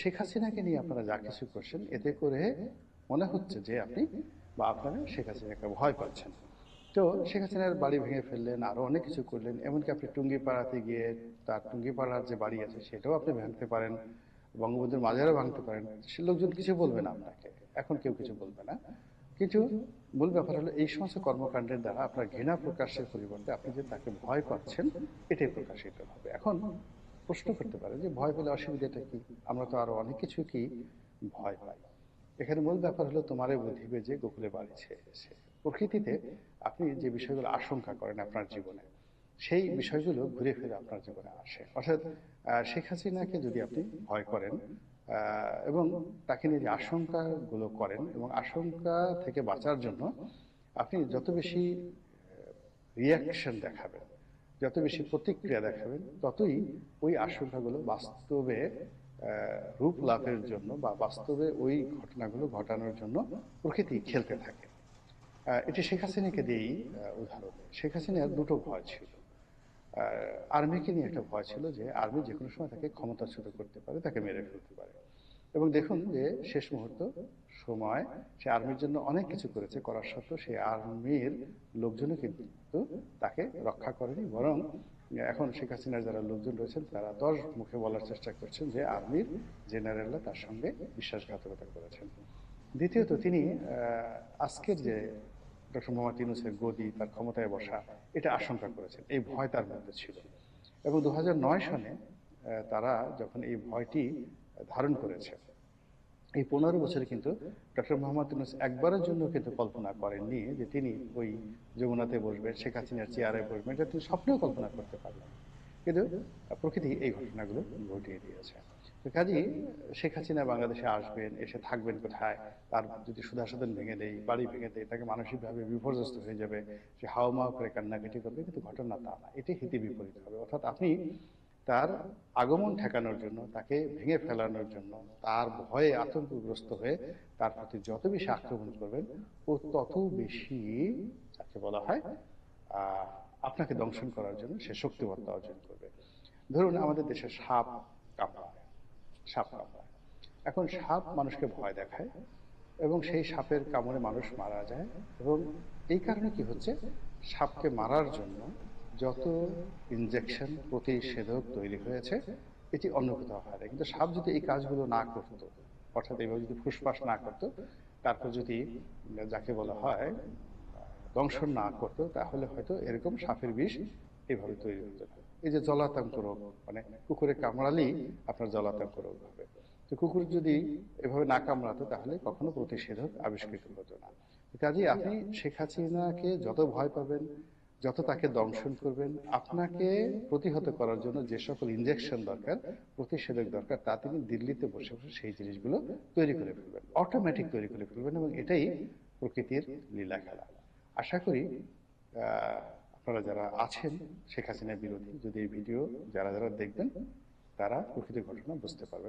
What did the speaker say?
শেখ হাসিনাকে নিয়ে আপনারা যা কিছু করছেন, এতে করে মনে হচ্ছে যে আপনি বা আপনারা শেখ হাসিনাকে ভয় পাচ্ছেন। তো শেখ হাসিনার বাড়ি ভেঙে ফেললেন আরও অনেক কিছু করলেন। এমনকি আপনি টুঙ্গিপাড়াতে গিয়ে তার টুঙ্গিপাড়ার যে বাড়ি আছে, সেটাও আপনি ভাঙতে পারেন, বঙ্গবন্ধুর মাজারও ভাঙতে পারেন। সে লোকজন কিছু বলবে না আপনাকে, এখন কেউ কিছু বলবে না। কিন্তু মূল ব্যাপার হলো, এই সমস্ত কর্মকাণ্ডের দ্বারা আপনার ঘৃণা প্রকাশের পরিবর্তে আপনি যে তাকে ভয় পাচ্ছেন, এটাই প্রকাশিত হবে। এখন প্রশ্ন করতে পারে যে ভয় পেলে অসুবিধাটা কি? আমরা তো আরও অনেক কিছু কি ভয় পাই। এখানে মূল ব্যাপার হলো তোমারে বুদ্ধিবে যে গোকুলে বাড়িছে এসে প্রকৃতিতে আপনি যে বিষয়গুলো আশঙ্কা করেন আপনার জীবনে, সেই বিষয়গুলো ঘুরে ফিরে আপনার জীবনে আসে। অর্থাৎ শেখ হাসিনাকে যদি আপনি ভয় করেন এবং তাকে নিয়ে যে আশঙ্কাগুলো করেন এবং আশঙ্কা থেকে বাঁচার জন্য আপনি যত বেশি রিয়াকশন দেখাবেন যত বেশি প্রতিক্রিয়া দেখাবেন, ততই ওই আশঙ্কাগুলো বাস্তবে রূপ লাভের জন্য বা বাস্তবে ওই ঘটনাগুলো ঘটানোর জন্য প্রকৃতি খেলতে থাকে। এটি শেখ হাসিনাকে দিয়েই উদাহরণ। শেখ হাসিনার দুটো ভয় ছিল। আর্মিকে নিয়ে একটা ভয় ছিল যে, আর্মি যে কোনো সময় তাকে ক্ষমতাচ্যুত করতে পারে, তাকে মেরে ফেলতে পারে। এবং দেখুন যে শেষ মুহূর্ত, সময়, সে আর্মির জন্য অনেক কিছু করেছে করার সত্ত্বেও সেই আর্মির লোকজনও কিন্তু তাকে রক্ষা করেনি। বরং এখন শেখ হাসিনার যারা লোকজন রয়েছেন, তারা দশ মুখে বলার চেষ্টা করছেন যে আর্মির জেনারেলরা তার সঙ্গে বিশ্বাসঘাতকতা করেছেন। দ্বিতীয়ত, তিনি আজকের যে ডক্টর মোহাম্মদ ইউনুসের গদি, তার ক্ষমতায় বসা, এটা আশঙ্কা করেছেন। এই ভয় তার মধ্যে ছিল। এবং দু সনে তারা যখন এই ভয়টি ধারণ করেছে এই পনেরো বছরে কিন্তু ডক্টর মোহাম্মদ ইউনুস একবারের জন্য কিন্তু কল্পনা করেননি যে তিনি ওই যমুনাতে বসবেন শেখ হাসিনার চেয়ারে বসবেন এটা তিনি স্বপ্নেও কল্পনা করতে পারলেন কিন্তু প্রকৃতি এই ঘটনাগুলো ঘটিয়ে দিয়েছে। তো কাজেই শেখ হাসিনা বাংলাদেশে আসবেন এসে থাকবেন কোথায়? তার যদি সুধাসদন ভেঙে দেয় বাড়ি ভেঙে দেয় তাকে মানসিকভাবে বিপর্যস্ত হয়ে যাবে। সে হাও মাও করে কান্নাকাটি করবে কিন্তু ঘটনা তা না। এটি হিতে বিপরীত হবে। অর্থাৎ আপনি তার আগমন ঠেকানোর জন্য, তাকে ভেঙে ফেলানোর জন্য, তার ভয়ে আতঙ্কগ্রস্ত হয়ে তার প্রতি যত বেশি আক্রমণ করবেন, ও তত বেশি যাকে বলা হয় আপনাকে দংশন করার জন্য সে শক্তিমত্তা অর্জন করবে। ধরুন আমাদের দেশে সাপ কামড়ায় সাপ কামড়ায়। এখন সাপ মানুষকে ভয় দেখায় এবং সেই সাপের কামড়ে মানুষ মারা যায় এবং এই কারণে কি হচ্ছে? সাপকে মারার জন্য যত ইনজেকশন প্রতিষেধক তৈরি হয়েছে, এটি অন্য কোথাও হয়। না কিন্তু সাপ যদি এই কাজগুলো না করতো, অর্থাৎ এইভাবে যদি ফুসফাস না করতো, তারপর যদি যাকে বলা হয়, দংশন না করতো, তাহলে হয়তো এরকম সাপের বিষ এইভাবে তৈরি হতো। না এই যে জলাতঙ্ক রোগ মানে কুকুরে কামড়ালেই আপনার জলাতঙ্ক রোগ হবে। তো কুকুর যদি এভাবে না কামড়াতো, তাহলে কখনো প্রতিষেধক আবিষ্কৃত হতো না। কাজেই আপনি শেখ হাসিনাকে যত ভয় পাবেন যত তাকে দংশন করবেন, আপনাকে প্রতিহত করার জন্য যে সকল ইনজেকশন দরকার, প্রতিষেধক দরকার, তা তিনি দিল্লিতে বসে বসে সেই জিনিসগুলো তৈরি করে ফেলবেন অটোমেটিক তৈরি করে ফেলবেন এবং এটাই প্রকৃতির লীলা খেলা আশা করি আপনারা যারা আছেন, শেখ হাসিনা বিরোধী যদি এই ভিডিও যারা যারা দেখবেন, তারা প্রকৃতির ঘটনা বুঝতে পারবেন।